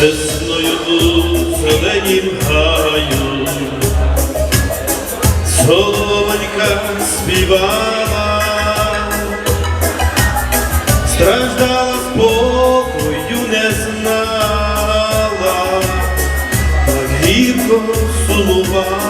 Весною у зеленім гаю, Соломонька співала, страждала спокою не знала, так гірко сумувала.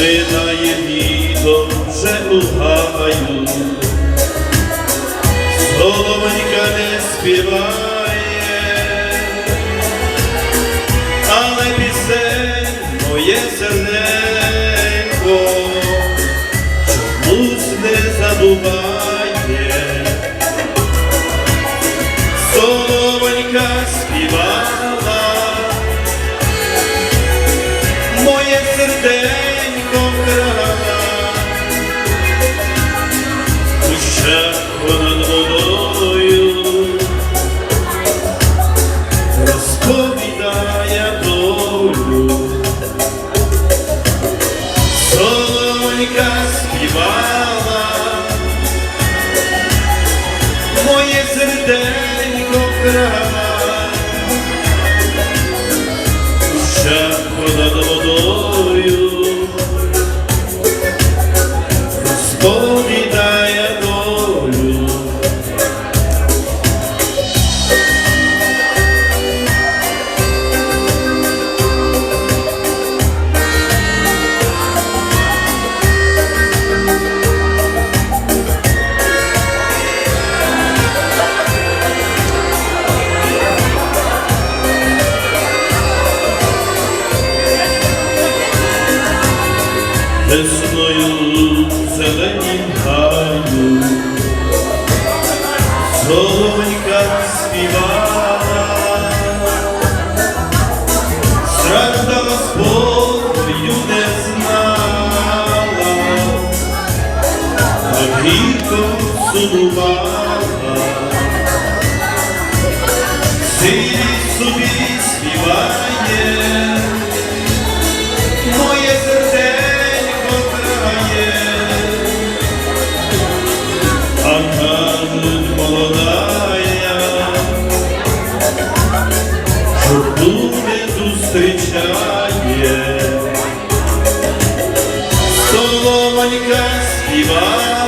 Минає літо вже у гаю, Соломонька не співає, але пісень моє серденько Солонька співала, моє серденько грала, Весною в зеленім гаю, Соломонька співала, страждала спокою не знала, а гірко сумувала, сидить собі зустрічає. Соломонька співала,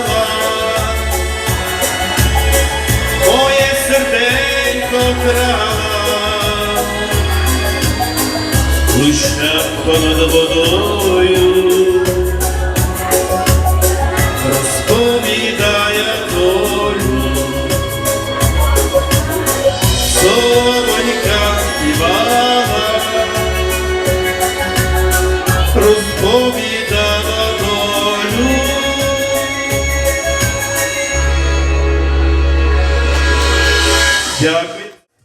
моє серденько крала, Душа понад водою Дякую.